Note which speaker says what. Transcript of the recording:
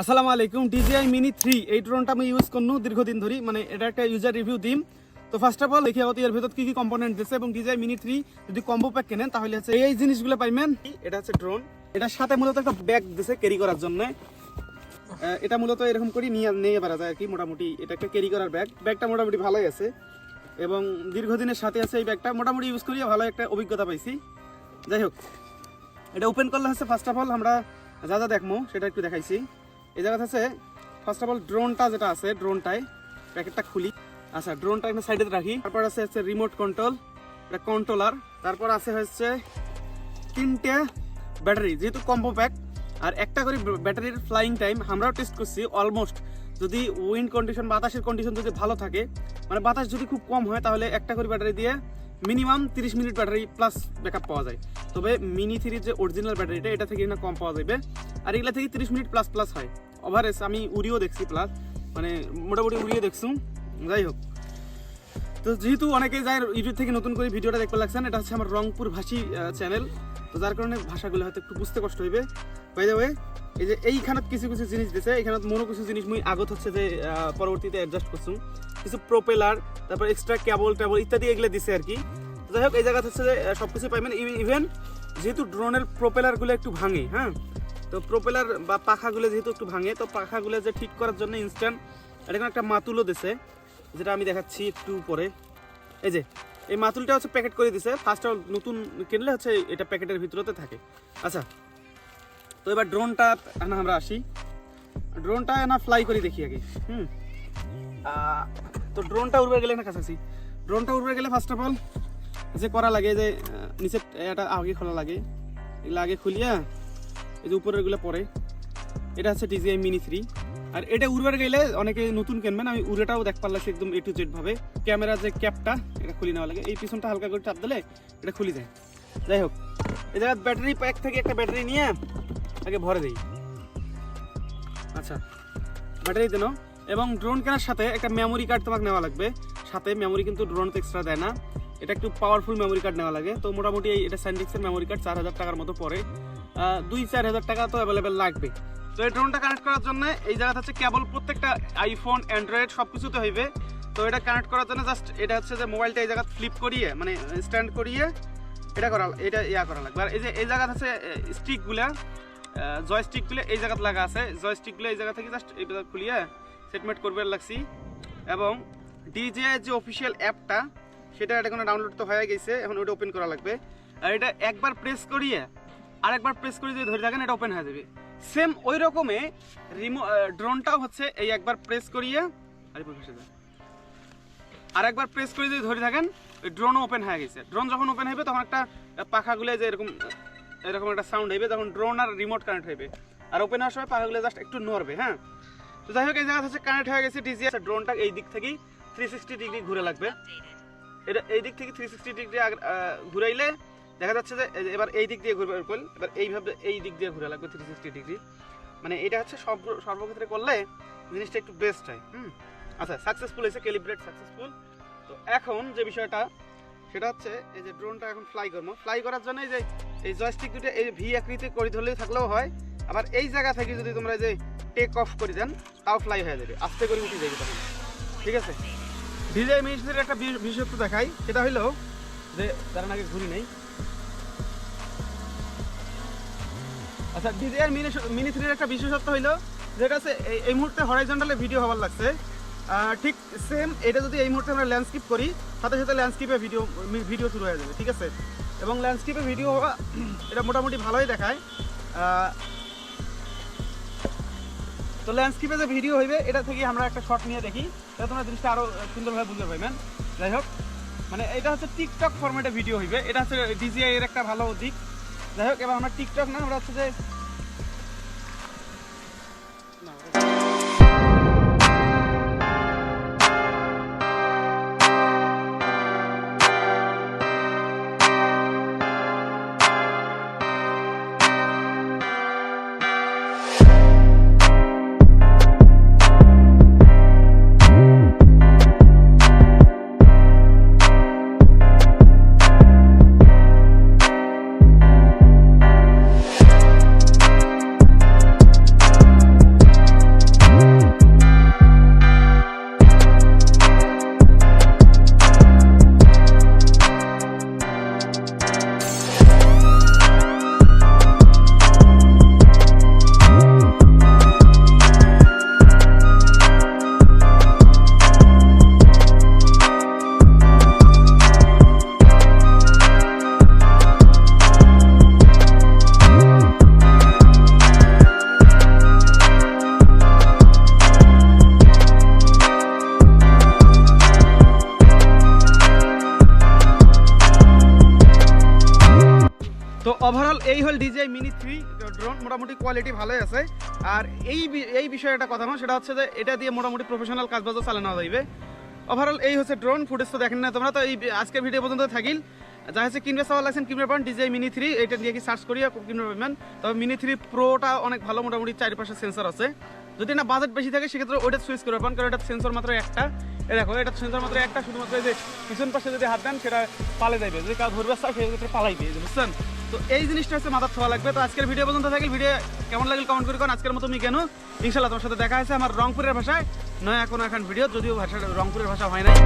Speaker 1: আসসালামু আলাইকুম DJI mini three এই ড্রোনটা আমি ইউজ করনু দীর্ঘদিন ধরে মানে এটা একটা ইউজার রিভিউ দিম তো ফার্স্ট অফ অল দেখি হতো এর ভেতর কি কি কম্পোনেন্ট দিচ্ছে এবং ডিজিআই মিনি থ্রি যদি কম্বো প্যাক কেনেন, তাহলে হচ্ছে এই জিনিসগুলো পাইবেন। এটা হচ্ছে ড্রোন এটার সাথে মূলত একটা ব্যাগ দিছে ক্যারি করার জন্য। এটা মূলত এরকম করে নিয়ে নিয়ে বেড়া যায় আর কি, মোটামুটি এটা একটা ক্যারি করার ব্যাগ ব্যাগটা মোটামুটি ভালোই আছে। এবং দীর্ঘদিনের সাথে আছে এই ব্যাগটা মোটামুটি ইউজ করিয়ে ভালো একটা অভিজ্ঞতা পাইছি। যাই হোক, এটা ওপেন করলে হচ্ছে ফার্স্ট অফ অল আমরা যা যা দেখব সেটা একটু দেখাইছি। এই জায়গাতে আছে ফার্স্ট অফ অল ড্রোনটা যেটা আছে ড্রোনটাই প্যাকেটটা খুলি। আচ্ছা ড্রোনটা এখানে সাইডে রাখি। তারপর আছে হচ্ছে রিমোট কন্ট্রোল এটা কন্ট্রোলার তারপর আছে হচ্ছে তিনটে ব্যাটারি যেহেতু কম্বো প্যাক আর একটা করে ব্যাটারির ফ্লাইং টাইম আমরাও টেস্ট করছি অলমোস্ট যদি উইন্ড কন্ডিশন বাতাসের কন্ডিশন যদি ভালো থাকে মানে বাতাস যদি খুব কম হয়, তাহলে একটা করে ব্যাটারি দিয়ে মিনিমাম তিরিশ মিনিট ব্যাটারি প্লাস ব্যাকআপ পাওয়া যায়। তবে মিনি থ্রির যে অরিজিনাল ব্যাটারিটা, এটা থেকে না কম পাওয়া যাবে। আর এগুলা থেকে তিরিশ মিনিট প্লাস প্লাস হয়। ওভারেজ আমি উড়িও দেখছি প্লাস মানে মোটামুটি উড়িয়ে দেখছুম যাই হোক। তো যেহেতু অনেকে যায় ইউটিউব থেকে নতুন করে ভিডিওটা দেখতে লাগছেন, এটা হচ্ছে আমার রংপুর ভাষী চ্যানেল তো যার কারণে ভাষাগুলো হয়তো একটু বুঝতে কষ্ট হইবে। বাই দ্য ওয়ে এই যে এইখানত কিছু কিছু জিনিস দিছে এখানে মনো কিছু জিনিস মুই আগত হচ্ছে যে পরবর্তীতে অ্যাডজাস্ট করছুম। কিছু প্রোপেলার তারপর এক্সট্রা কেবল টেবল ইত্যাদি এগুলো দিছে আর কি। যাই হোক, এই জায়গা হচ্ছে যে সব কিছু পাইবেন ইভেন যেহেতু ড্রোনের প্রোপেলারগুলো একটু ভাঙে হ্যাঁ? তো প্রোপেলার বা পাখাগুলো যেহেতু একটু ভাঙে, তো পাখাগুলো যে ঠিক করার জন্য ইনস্ট্যান্ট এখানে একটা মাতুলও দিছে, যেটা আমি দেখাচ্ছি একটু পরে এই যে, এই মাতুলটা হচ্ছে প্যাকেট করে দিছে। ফার্স্ট অল নতুন কিনলে হচ্ছে এটা প্যাকেটের ভিতরতে থাকে। আচ্ছা তো এবার ড্রোনটা না আমরা আসি। ড্রোনটা না ফ্লাই করি দেখি আগে, হুম? তো ড্রোনটা উড়বে গেলে না কাছাকাছি? ড্রোনটা উড়বে গেলে ফার্স্ট অফ অল যে করা লাগে যে নিচে এটা আগে খোলা লাগে। এগুলো আগে খুলিয়া এই যে উপরেরগুলো পরে। এটা হচ্ছে ডিজিআই মিনি থ্রি আর এটা উড়বার গেলে অনেকে নতুন কিনবেন, আমি উড়েটাও দেখ পারলাম একদম এ টু জেড ভাবে। ক্যামেরা যে ক্যাপটা, এটা খুলি নেওয়া লাগে। এই পিছনটা হালকা করে চাপ দিলে এটা খুলি যায়। যাই হোক, এই জায়গায় ব্যাটারি প্যাক থেকে একটা ব্যাটারি নিয়ে আগে ভরে দিই। আচ্ছা ব্যাটারি দেন এবং ড্রোন কেনার সাথে একটা মেমোরি কার্ড তোমাকে নেওয়া লাগবে। সাথে মেমোরি কিন্তু ড্রোন তো এক্সট্রা দেয় না। এটা একটু পাওয়ারফুল মেমোরি কার্ড নেওয়া লাগে। তো মোটামুটি এটা স্যান্ডিক্সের মেমোরি কার্ড চার হাজার টাকার মতো পড়ে। দুই চার হাজার টাকা তো অ্যাভেলেবেল লাগবে। তো এই ড্রোনটা কানেক্ট করার জন্য এই জায়গাটা হচ্ছে কেবল প্রত্যেকটা আইফোন অ্যান্ড্রয়েড সব কিছুতে হইবে। তো এটা কানেক্ট করার জন্য জাস্ট এটা হচ্ছে যে মোবাইলটা এই জায়গা ফ্লিপ করিয়ে মানে স্ট্যান্ড করিয়ে এটা করা এটা ইয়া করা লাগবে। আর এই যে এই জায়গা আছে স্টিকগুলা জয়স্টিকগুলো এই জায়গাতে লাগা আছে। জয়স্টিকগুলো এই জায়গা থেকে জাস্ট এই খুলিয়ে সেটমেন্ট করবে লাগছি। এবং ডিজে যে অফিসিয়াল অ্যাপটা সেটা এটা কোনো ডাউনলোড তো হয়ে গেছে, এখন ওটা ওপেন করা লাগবে। আর এটা একবার প্রেস করিয়ে আর একবার প্রেস করে যদি ধরে থাকেন, এটা ওপেন হয়ে যাবে। সেম ওই রকমে রিমো ড্রোনটাও হচ্ছে এই একবার প্রেস করিয়ে, আরে বসে যা আর একবার প্রেস করে যদি ধরে থাকেন, ওই ড্রোনও ওপেন হয়ে গেছে। ড্রোন যখন ওপেন হবে তখন একটা পাখাগুলো যে এরকম এরকম একটা সাউন্ড হবে তখন ড্রোন আর রিমোট কানেক্ট হবে আর ওপেন হওয়ার সময় পাখাগুলো জাস্ট একটু নড়বে হ্যাঁ? তো যাই হোক এই জায়গা হচ্ছে কানেক্ট হয়ে গেছে ডিজি ড্রোনটা এই দিক থেকেই থ্রি সিক্সটি ডিগ্রি ঘুরে লাগবে। এটা এই দিক থেকে থ্রি সিক্সটি ডিগ্রি ঘুরাইলে দেখা যাচ্ছে যে এবার এই দিক দিয়ে ঘুরবে এরকম, এবার এইভাবে এই দিক দিয়ে ঘুরে লাগবে থ্রি সিক্সটি ডিগ্রি মানে এটা হচ্ছে সব সর্বক্ষেত্রে করলে জিনিসটা একটু বেস্ট হয় হুম? আচ্ছা সাকসেসফুল হয়েছে ক্যালিব্রেট সাকসেসফুল তো এখন যে বিষয়টা সেটা হচ্ছে এই যে ড্রোনটা এখন ফ্লাই করব। ফ্লাই করার জন্য এই যে এই জয়স্টিক দুটো এই ভি আকৃতি করে ধরলেই থাকলেও হয়। আবার এই জায়গা থেকে যদি তোমরা যে টেক অফ করে দেন, তাও ফ্লাই হয়ে যাবে। আস্তে করে উঠে যাবে তখন। ঠিক আছে? ডিজাই মিনিস্ট্রির একটা বিশেষত্ব দেখাই। সেটা হলো যে তার আগে ঘুরি নেই। আচ্ছা ডিজাইন মিনি মিনি থ্রির একটা বিশেষত্ব হইল, যেটা আছে এই- মুহূর্তে হরাইজন্টালে ভিডিও হবার লাগছে। ঠিক সেম এটা যদি এই মুহূর্তে আমরা ল্যান্ডস্কেপ করি, সাথে সাথে ল্যান্ডস্কেপে ভিডিও ভিডিও শুরু হয়ে যাবে, ঠিক আছে? এবং ল্যান্ডস্কেপে ভিডিও হওয়া, এটা মোটামুটি ভালোই দেখায়। তো ল্যান্ডস্কেপে যে ভিডিও হইবে, এটা থেকে আমরা একটা শট নিয়ে দেখি তাহলে তোমরা জিনিসটা আরও সুন্দরভাবে বুঝতে পারবেন যাই হোক মানে এটা হচ্ছে টিকটক ফরম্যাটে ভিডিও হইবে, এটা হচ্ছে ডিজিআই এর একটা ভালো দিক। যাই হোক, এবার আমরা টিকটক না, আমরা হচ্ছে যে এই হল ডিজিআই মিনি থ্রি ড্রোন মোটামুটি কোয়ালিটি ভালোই আছে। আর এই এই বিষয়ে একটা কথা না, সেটা হচ্ছে যে এটা দিয়ে মোটামুটি প্রফেশনাল কাজ বাজও চালানো যাইবে। ওভারঅল এই হচ্ছে ড্রোন ফুটেজ তো দেখেন না তোমরা, তো এই আজকের ভিডিও পর্যন্ত থাকিল। যা হচ্ছে কিনবে সবাই লাগছেন কিনবে পারেন ডিজিআই মিনি থ্রি এটা দিয়ে কি সার্চ করিয়া কিনবে পাবেন তবে মিনি থ্রি প্রোটা অনেক ভালো, মোটামুটি চারিপাশে সেন্সর আছে। যদি না বাজেট বেশি থাকে, সেক্ষেত্রে ওইটা সুইচ করে পান, কারণ এটা সেন্সর মাত্র একটা। এ দেখো, এটা সেন্সর মাত্র একটা, শুধুমাত্র এই যে পিছন পাশে যদি হাত দেন, সেটা পালে যাবে যদি কাউ ধরবে সেক্ষেত্রে পালাই যাবে, বুঝছেন? তো এই জিনিসটা হচ্ছে মাথার ছোঁয়া লাগবে। তো আজকের ভিডিও পর্যন্ত থাকলে ভিডিও কেমন লাগলে কমেন্ট করে কারণ আজকের মতো আমি কেন? ইনশাল্লাহ তোমার সাথে দেখা হয়েছে আমার রংপুরের ভাষায়। নয় এখন এখন ভিডিও যদিও ভাষা রংপুরের ভাষা হয় নাই।